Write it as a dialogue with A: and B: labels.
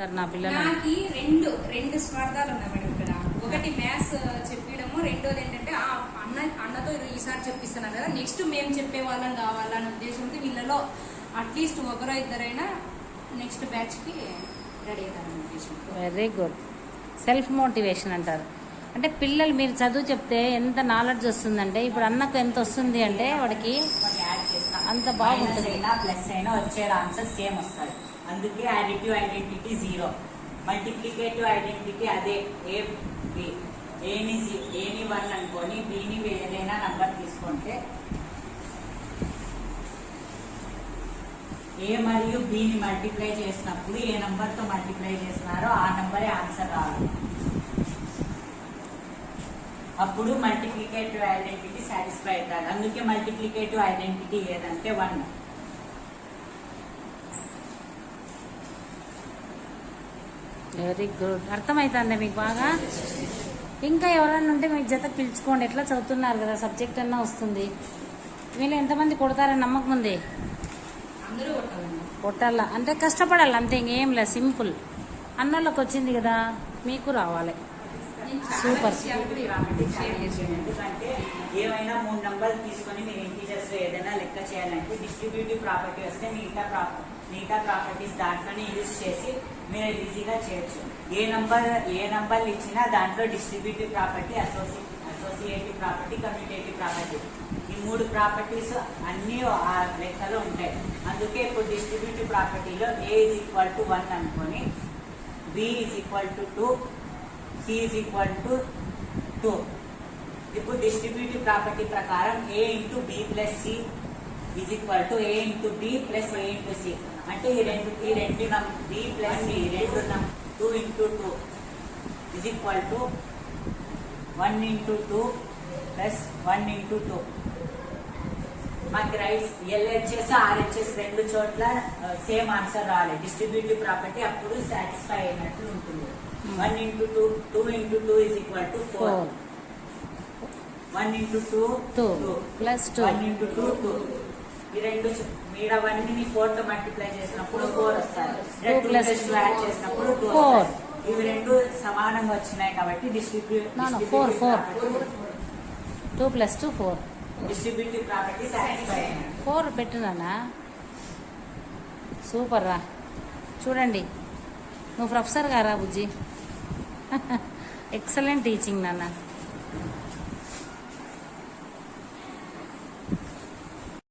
A: Sir నా పిల్లలు.
B: నాకు రెండు రెండు స్వార్థాలు ఉన్నాయి మేడం ఇక్కడ. ఒకటి మ్యాథ్స్ చెప్పడము రెండోది ఏంటంటే ఆ అన్న అన్నతో ఈసారి చెప్పిస్తున్నాను కదా నెక్స్ట్ మేము చెప్పే వాళ్ళం కావాలనే ఉద్దేశంతో వీళ్ళలో అట్లీస్ట్ ఒకరో ఇద్దరైనా నెక్స్ట్ బ్యాచ్కి రెడీ అవుతారనే ఉద్దేశం
A: వెరీ గుడ్ సెల్ఫ్ మోటివేషన్ అంటారు. అంటే పిల్లలు మీరు చదువు చెప్తే ఎంత నాలెడ్జ్ వస్తుందంటే ఇప్పుడు అన్నకు ఎంత వస్తుంది అంటే వాడికి అంత బాగుంటుంది.
C: అయినా ప్లస్ అయినా వచ్చే ఆన్సర్ సేమ్ వస్తుంది. అందుకే additive identity zero multiplicative identity అదే ఏ బి ఏని జీ- ఏని వన్ అనుకొని బిని ఏదైనా నంబర్ తీసుకుంటే ఏ మరియు బిని మల్టిప్లై చేసినప్పుడు ఏ నంబర్తో మల్టిప్లై చేసినారో ఆ నంబరే ఆన్సర్ రావాలి అప్పుడు మల్టిప్లికేటివ్ ఐడెంటిటీ సాటిస్ఫై అవుతారు. అందుకే మల్టిప్లికేటివ్ ఐడెంటిటీ ఏదంటే వన్
A: వెరీ గుడ్ అర్థమవుతుందా మీకు బాగా? ఇంకా ఎవరైనా ఉంటే మీకు జత పిలుచుకోండి. ఎట్లా చదువుతున్నారు కదా? సబ్జెక్ట్ అన్నా వస్తుంది. వీళ్ళు ఎంతమంది కొడతారని నమ్మకం ఉంది? కొట్టాలా? అంటే కష్టపడాలి అంతే ఇంకేం లేదు. సింపుల్. అన్నోళ్ళకి వచ్చింది కదా మీకు రావాలి. సూపర్.
B: షేర్
C: ఎందుకంటే ఏమైనా మూడు నంబర్లు తీసుకొని మీరు ఇంటీజర్స్ ఏదైనా లెక్క చేయాలంటే డిస్ట్రిబ్యూటివ్ ప్రాపర్టీ వస్తే మిగతా ప్రాపర్ మిగతా ప్రాపర్టీస్ దాంట్లోనే యూజ్ చేసి మీరు ఈజీగా చేయొచ్చు. ఏ నంబర్ ఏ నంబర్లు ఇచ్చినా దాంట్లో డిస్ట్రిబ్యూటివ్ ప్రాపర్టీ అసోసి అసోసియేటివ్ ప్రాపర్టీ కమ్యూటేటివ్ ప్రాపర్టీ ఈ మూడు ప్రాపర్టీస్ అన్నీ ఆ లెక్కలో ఉంటాయి. అందుకే ఇప్పుడు distributive ప్రాపర్టీలో A is equal to one అనుకొని B is equal to two C is equal to two ఇప్పుడు డిస్ట్రిబ్యూటివ్ ప్రాపర్టీ ప్రకారం A into B plus C is equal to A into B plus A into C అంటే ఈ రెండు ఈ రెండు B plus C రెండు two into two is equal to one into two plus one into two మాకు rights LHS RHS రెండు చోట్ల same answer రావాలి డిస్ట్రిబ్యూటివ్ ప్రాపర్టీ అప్పుడు సాటిస్ఫై అయినట్లు ఉంటుంది. One into two two into two is equal to four
A: four
C: one into two
A: two plus two
C: one into two two ఈ రెండు మీరు అవన్నీ ఫోర్తో మల్టిప్లై చేసినప్పుడు four
A: Two
C: two plus two add చేసినప్పుడు టూ. ఇవి రెండు సమానంగా వచ్చినాయి కాబట్టి distribute
A: four, four. Two plus two four
C: distributive property satisfy
A: four పెట్టునా super రా. చూడండి. నువ్వు ప్రొఫెసర్ గారా బుజ్జి? ఎక్సలెంట్ టీచింగ్ నాన్న.